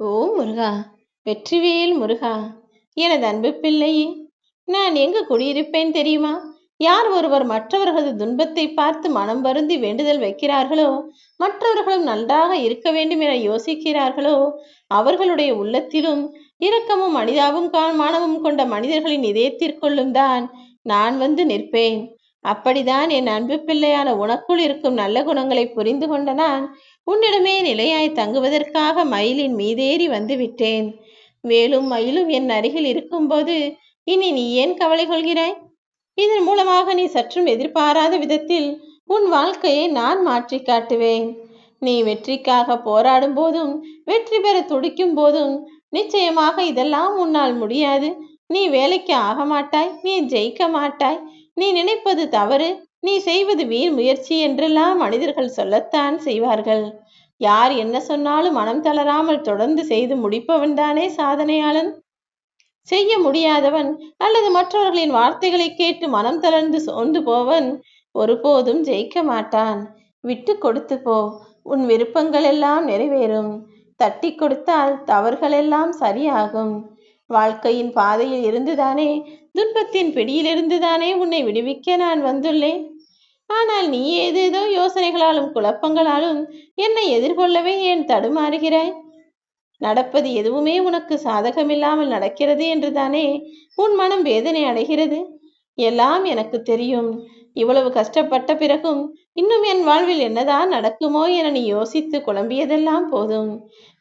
ஓ முருகா வெற்றிவேல் முருகா எனது அன்பு பிள்ளையே நான் எங்கு குடியிருப்பேன் தெரியுமா? யார் ஒருவர் மற்றவர்களது துன்பத்தை பார்த்து மனம் வருந்தி வேண்டுதல் வைக்கிறார்களோ மற்றவர்களும் நன்றாக இருக்க வேண்டும் என யோசிக்கிறார்களோ அவர்களுடைய உள்ளத்திலும் இரக்கமும் மனிதாவும் மானமும் கொண்ட மனிதர்களின் இதயத்திற்குள்ளும் தான் நான் வந்து நிற்பேன். அப்படிதான் என் அன்பு பிள்ளையான உனக்குள் இருக்கும் நல்ல குணங்களை புரிந்து கொண்ட நான் உன்னிடமே நிலையாய் தங்குவதற்காக மயிலின் மீதேறி வந்து விட்டேன் வேலும் மயிலும் என் அருகில் இருக்கும்போது இனி நீ ஏன் கவலை கொள்கிறாய்? இதன் மூலமாக நீ சற்றும் எதிர்பாராத விதத்தில் உன் வாழ்க்கையை நான் மாற்றி காட்டுவேன். நீ வெற்றிக்காக போராடும் போதும் வெற்றி பெற துடிக்கும் போதும் நிச்சயமாக இதெல்லாம் உன்னால் முடியாது. நீ வேலைக்கு ஆக மாட்டாய் நீ ஜெயிக்க மாட்டாய் நீ நினைப்பது தவறு. நீ செய்வது வீண் முயற்சி என்றெல்லாம் மனிதர்கள் சொல்லத்தான் செய்வார்கள். யார் என்ன சொன்னாலும் மனம் தளராமல் தொடர்ந்து செய்து முடிப்பவன் தானே சாதனையாளன்? செய்ய முடியாதவன் அல்லது மற்றவர்களின் வார்த்தைகளை கேட்டு மனம் தளர்ந்து சோர்ந்து போவன் ஒருபோதும் ஜெயிக்க மாட்டான். விட்டு கொடுத்து போ உன் விருப்பங்கள் எல்லாம் நிறைவேறும். தட்டி கொடுத்தால் தவறுகள் எல்லாம் சரியாகும். வாழ்க்கையின் பாதையில் இருந்துதானே துன்பத்தின் பிடியிலிருந்துதானே உன்னை விடுவிக்க நான் வந்துள்ளேன்? ஆனால் நீ ஏதேதோ யோசனைகளாலும் குழப்பங்களாலும் என்னை எதிர்கொள்ளவே ஏன் தடுமாறுகிறாய்? நடப்பது எதுவுமே உனக்கு சாதகமில்லாமல் நடக்கிறது என்றுதானே உன் மனம் வேதனை அடைகிறது? எல்லாம் எனக்கு தெரியும். இவ்வளவு கஷ்டப்பட்ட பிறகும் இன்னும் என் வாழ்வில் என்னதான் நடக்குமோ என நீ யோசித்து குழம்பியதெல்லாம் போதும்.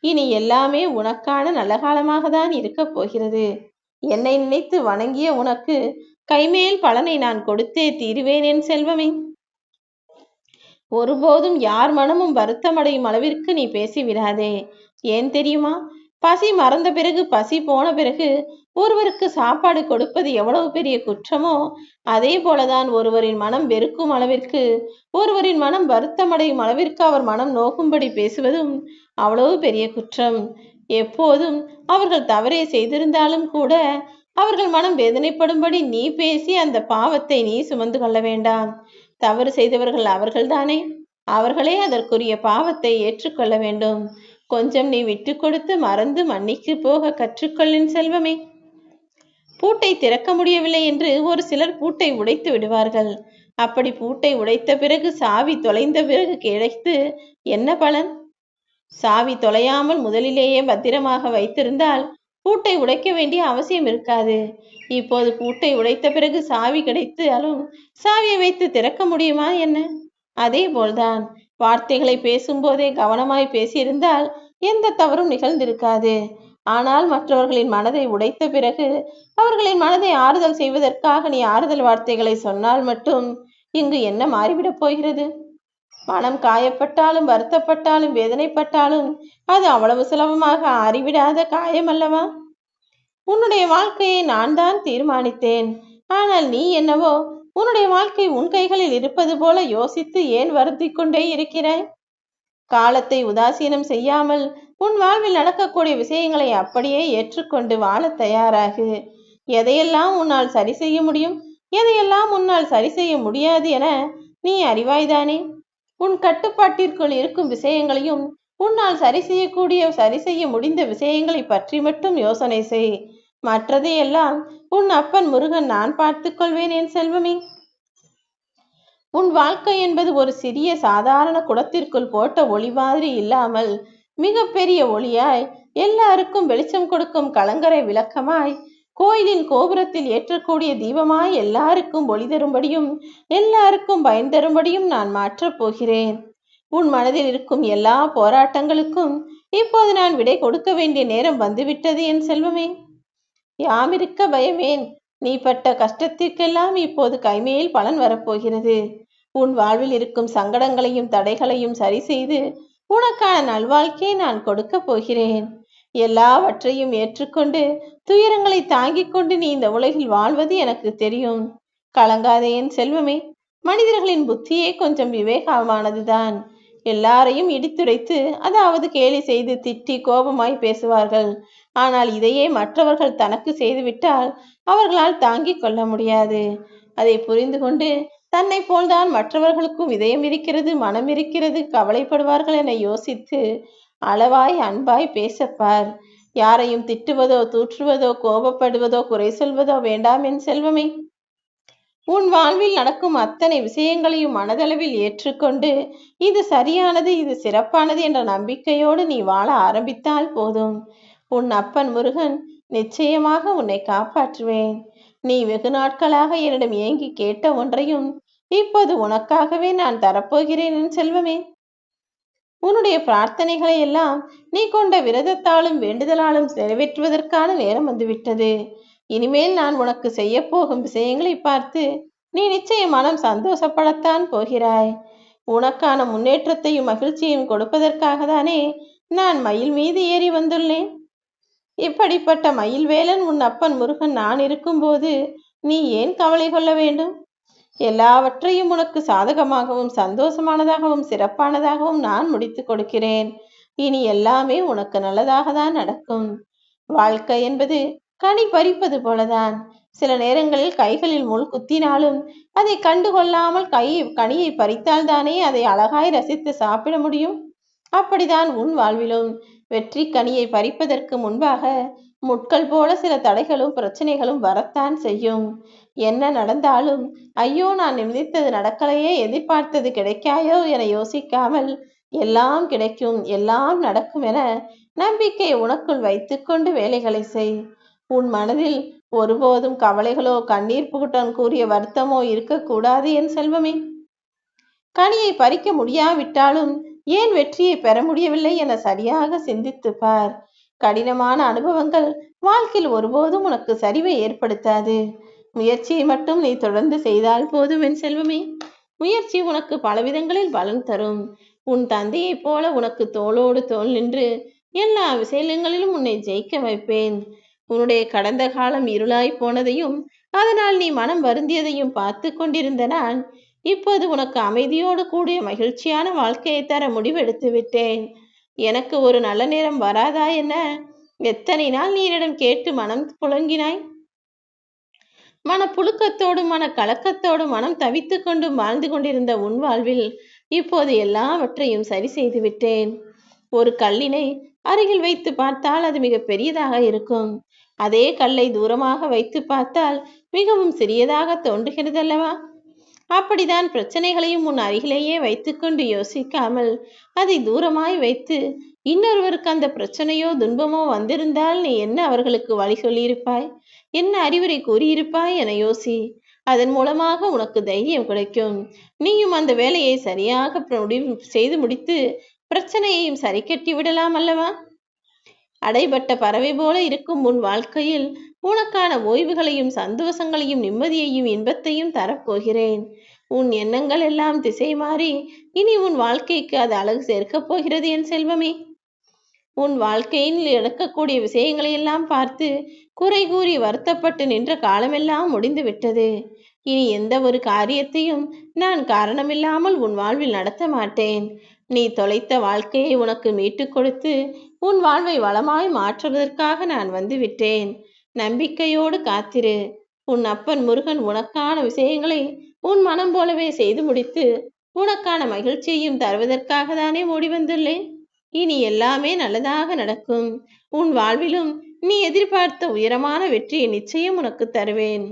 இனி எல்லாமே உனக்கான நல்ல காலமாக தான் இருக்கப் போகிறது. என்னை நினைத்து வணங்கிய உனக்கு கைமேல் பலனை நான் கொடுத்தே தீருவேன் என் செல்வமே. ஒருபோதும் யார் மனமும் வருத்தமடையும் அளவிற்கு நீ பேசிவிடாதே. ஏன் தெரியுமா? பசி மறந்த பிறகு பசி போன பிறகு ஒருவருக்கு சாப்பாடு கொடுப்பது எவ்வளவு பெரிய குற்றமோ அதே போலதான் ஒருவரின் மனம் வெறுக்கும் அளவிற்கு ஒருவரின் மனம் வருத்தமடையும் அளவிற்கு அவர் மனம் நோக்கும்படி பேசுவதும் அவ்வளவு பெரிய குற்றம். எப்போதும் அவர்கள் தவறே செய்திருந்தாலும் கூட அவர்கள் மனம் வேதனைப்படும்படி நீ பேசி அந்த பாவத்தை நீ சுமந்து கொள்ள வேண்டாம். தவறு செய்தவர்கள் அவர்கள்தானே? அவர்களே அதற்குரிய பாவத்தை ஏற்றுக்கொள்ள வேண்டும். கொஞ்சம் நீ விட்டு கொடுத்து மறந்து மன்னிக்கு போக கற்றுக்கொள்ளின் செல்வமே. பூட்டை திறக்க முடியவில்லை என்று ஒரு சிலர் பூட்டை உடைத்து விடுவார்கள். அப்படி பூட்டை உடைத்த பிறகு சாவி தொலைந்த பிறகு கிடைத்து என்ன பலன்? சாவி தொலையாமல் முதலிலேயே பத்திரமாக வைத்திருந்தால் பூட்டை உடைக்க வேண்டிய அவசியம் இருக்காது. இப்போது பூட்டை உடைத்த பிறகு சாவி கிடைத்தாலும் சாவியை வைத்து திறக்க முடியுமா என்ன? அதே போல்தான். வார்த்தைகளை பேசும்போதே கவனமாய் பேசியிருந்தால் எந்த தவறும் நிகழ்ந்திருக்காது. ஆனால் மற்றவர்களின் மனதை உடைத்த பிறகு அவர்களின் மனதை ஆறுதல் செய்வதற்காக நீ ஆறுதல் வார்த்தைகளை சொன்னால் மட்டும் இங்கு என்ன மாறிவிடப் போகிறது? மனம் காயப்பட்டாலும் வருத்தப்பட்டாலும் வேதனைப்பட்டாலும் அது அவ்வளவு சுலபமாக அறிவிடாத காயம் அல்லவா உன்னுடைய வாழ்க்கையை நான் தான் தீர்மானித்தேன். ஆனால் நீ என்னவோ உன்னுடைய வாழ்க்கை உன் கைகளில் இருப்பது போல யோசித்து ஏன் வருத்தி கொண்டே இருக்கிறாய்? காலத்தை உதாசீனம் செய்யாமல் உன் வாழ்வில் நடக்கக்கூடிய விஷயங்களை அப்படியே ஏற்றுக்கொண்டு வாழ தயாராகு. எதையெல்லாம் உன்னால் சரி செய்ய முடியும் எதையெல்லாம் உன்னால் சரி செய்ய முடியாது என நீ அறிவாய்தானே? உன் கட்டுப்பாட்டிற்குள் இருக்கும் விஷயங்களையும் உன்னால் சரி செய்யக்கூடிய சரி செய்ய முடிந்த விஷயங்களை பற்றி மட்டும் யோசனை செய். மற்றதையெல்லாம் உன் அப்பன் முருகன் நான் பார்த்துக் கொள்வேன் என் செல்வமே. உன் வாழ்க்கை என்பது ஒரு சிறிய சாதாரண குடத்திற்குள் போட்ட ஒளி மாதிரி இல்லாமல் மிக பெரிய ஒளியாய் எல்லாருக்கும் வெளிச்சம் கொடுக்கும் கலங்கரை விளக்கமாய் கோயிலின் கோபுரத்தில் ஏற்றக்கூடிய தீபமாய் எல்லாருக்கும் ஒளி தரும்படியும் எல்லாருக்கும் பயன் தரும்படியும் நான் மாற்றப் போகிறேன். உன் மனதில் இருக்கும் எல்லா போராட்டங்களுக்கும் இப்போது நான் விடை கொடுக்க வேண்டிய நேரம் வந்துவிட்டது என் செல்வமே. யாமிருக்க பயமேன். நீ பட்ட கஷ்டத்திற்கெல்லாம் இப்போது கைமேல் பலன் வரப்போகிறது. உன் வாழ்வில் இருக்கும் சங்கடங்களையும் தடைகளையும் சரி செய்து உனக்கான நல்வாழ்க்கையை நான் கொடுக்க போகிறேன். எல்லாவற்றையும் ஏற்றுக்கொண்டு துயரங்களை தாங்கிக் கொண்டு நீ இந்த உலகில் வாழ்வது எனக்கு தெரியும். கலங்காதே என் செல்வமே. மனிதர்களின் புத்தியே கொஞ்சம் விவேகமானதுதான். எல்லாரையும் இடித்துரைத்து அதாவது கேலி செய்து திட்டி கோபமாய் பேசுவார்கள். ஆனால் இதையே மற்றவர்கள் தனக்கு செய்துவிட்டால் அவர்களால் தாங்கிக் கொள்ள முடியாது. அதை புரிந்து கொண்டு தன்னை போல்தான் மற்றவர்களுக்கும் இதயம் இருக்கிறது மனம் இருக்கிறது கவலைப்படுவார்கள் என யோசித்து அளவாய் அன்பாய் பேசப்பார். யாரையும் திட்டுவதோ தூற்றுவதோ கோபப்படுவதோ குறை சொல்வதோ வேண்டாம் என் செல்வமே. உன் வாழ்வில் நடக்கும் அத்தனை விஷயங்களையும் மனதளவில் ஏற்றுக்கொண்டு இது சரியானது இது சிறப்பானது என்ற நம்பிக்கையோடு நீ வாழ ஆரம்பித்தால் போதும். உன் அப்பன் முருகன் நிச்சயமாக உன்னை காப்பாற்றுவேன். நீ வெகு நாட்களாக என்னிடம் ஏங்கி கேட்ட ஒன்றையும் இப்போது உனக்காகவே நான் தரப்போகிறேன் என் செல்வமே. உன்னுடைய பிரார்த்தனைகளை எல்லாம் நீ கொண்ட விரதத்தாலும் வேண்டுதலாலும் நிறைவேற்றுவதற்கான நேரம் வந்துவிட்டது. இனிமேல் நான் உனக்கு செய்ய போகும் விஷயங்களை பார்த்து நீ நிச்சயம் மனம் சந்தோஷப்படத்தான் போகிறாய். உனக்கான முன்னேற்றத்தையும் மகிழ்ச்சியையும் கொடுப்பதற்காக தானே நான் மயில் மீது ஏறி வந்துள்ளேன். இப்படிப்பட்ட மயில் வேலன் உன் அப்பன் முருகன் நான் இருக்கும்போது நீ ஏன் கவலை கொள்ள வேண்டும்? எல்லாவற்றையும் உனக்கு சாதகமாகவும் சந்தோஷமானதாகவும் சிறப்பானதாகவும் நான் முடித்து கொடுக்கிறேன். இனி எல்லாமே உனக்கு நல்லதாக தான் நடக்கும். வாழ்க்கை என்பது கனி பறிப்பது போலதான். சில நேரங்களில் கைகளில் முள் குத்தினாலும் அதை கண்டுகொள்ளாமல் கை கனியை பறித்தால் தானே அதை அழகாய் ரசித்து சாப்பிட முடியும்? அப்படிதான் உன் வாழ்விலும். வெற்றி கனியை பறிப்பதற்கு முன்பாக முட்கள் போல சில தடைகளும் பிரச்சனைகளும் வரத்தான் செய்யும். என்ன நடந்தாலும் ஐயோ நான் நினைத்தது நடக்கலையே எதிர்பார்த்தது கிடைக்காயோ என யோசிக்காமல் எல்லாம் கிடைக்கும் எல்லாம் நடக்கும் என நம்பிக்கை உனக்குள் வைத்துக்கொண்டு வேலைகளை செய். உன் மனதில் ஒருபோதும் கவலைகளோ கண்ணீர் புகுட்டன் கூறிய வருத்தமோ இருக்கக்கூடாது என் செல்வமே. கனியை பறிக்க முடியாவிட்டாலும் ஏன் வெற்றியை பெற முடியவில்லை என சரியாக சிந்தித்து பார். கடினமான அனுபவங்கள் வாழ்க்கையில் ஒருபோதும் உனக்கு சரிவை ஏற்படுத்தாது. முயற்சியை மட்டும் நீ தொடர்ந்து செய்தால் போதும் என் செல்வமே. முயற்சி உனக்கு பலவிதங்களில் பலன் தரும். உன் தந்தையைப் போல உனக்கு தோளோடு தோல் நின்று எல்லா விஷயங்களிலும் உன்னை ஜெயிக்க வைப்பேன். உன்னுடைய கடந்த காலம் இருளாய் போனதையும் அதனால் நீ மனம் வருந்தியதையும் பார்த்து கொண்டிருந்த நான் இப்போது உனக்கு அமைதியோடு கூடிய மகிழ்ச்சியான வாழ்க்கையை தர முடிவெடுத்து விட்டேன். எனக்கு ஒரு நல்ல நேரம் வராதா என்ன? எத்தனை நாள் நீரிடம் கேட்டு மனம் புழங்கினாய் மன புழுக்கத்தோடும் மன கலக்கத்தோடும் மனம் தவித்து கொண்டும் வாழ்ந்து கொண்டிருந்த உன் வாழ்வில் இப்போது எல்லாவற்றையும் சரி செய்து விட்டேன். ஒரு கல்லினை அருகில் வைத்து பார்த்தால் அது மிக பெரியதாக இருக்கும். அதே கல்லை தூரமாக வைத்து பார்த்தால் மிகவும் சிறியதாக தோன்றுகிறதல்லவா? அப்படிதான் பிரச்சனைகளையும் உன் அருகிலேயே வைத்துக்கொண்டு யோசிக்காமல் அதை தூரமாய் வைத்து இன்னொருவருக்கு அந்த பிரச்சனையோ துன்பமோ வந்திருந்தால் நீ என்ன அவர்களுக்கு வழி சொல்லியிருப்பாய்? என்ன அறிவுரை கூறியிருப்பாய் என யோசி. அதன் மூலமாக உனக்கு தைரியம் கிடைக்கும். நீயும் அந்த வேலையை சரியாக முடிவு செய்து முடித்து பிரச்சனையையும் சரி கட்டி விடலாம் அல்லவா? அடைபட்ட பறவை போல இருக்கும் உன் வாழ்க்கையில் உனக்கான ஓய்வுகளையும் சந்தோஷங்களையும் நிம்மதியையும் இன்பத்தையும் தரப்போகிறேன். உன் எண்ணங்கள் எல்லாம் திசை மாறி இனி உன் வாழ்க்கைக்கு அது அழகு சேர்க்கப் போகிறது என் செல்வமே. உன் வாழ்க்கையில் நடக்கக்கூடிய விஷயங்களை எல்லாம் பார்த்து குறை கூறி வருத்தப்பட்டு நின்ற காலமெல்லாம் முடிந்து விட்டது. இனி எந்த ஒரு காரியத்தையும் நான் காரணமில்லாமல் உன் வாழ்வில் நடத்த மாட்டேன். நீ தொலைத்த வாழ்க்கையை உனக்கு மீட்டுக் கொடுத்து உன் வாழ்வை வளமாய் மாற்றுவதற்காக நான் வந்து விட்டேன் நம்பிக்கையோடு காத்திரு. உன் அப்பன் முருகன் உனக்கான விஷயங்களை உன் மனம் போலவே செய்து முடித்து உனக்கான மகிழ்ச்சியையும் தருவதற்காக தானே ஓடி வந்துள்ளேன். இனி எல்லாமே நல்லதாக நடக்கும். உன் வாழ்விலும் நீ எதிர்பார்த்த உயரமான வெற்றியை நிச்சயம் உனக்கு தருவேன்.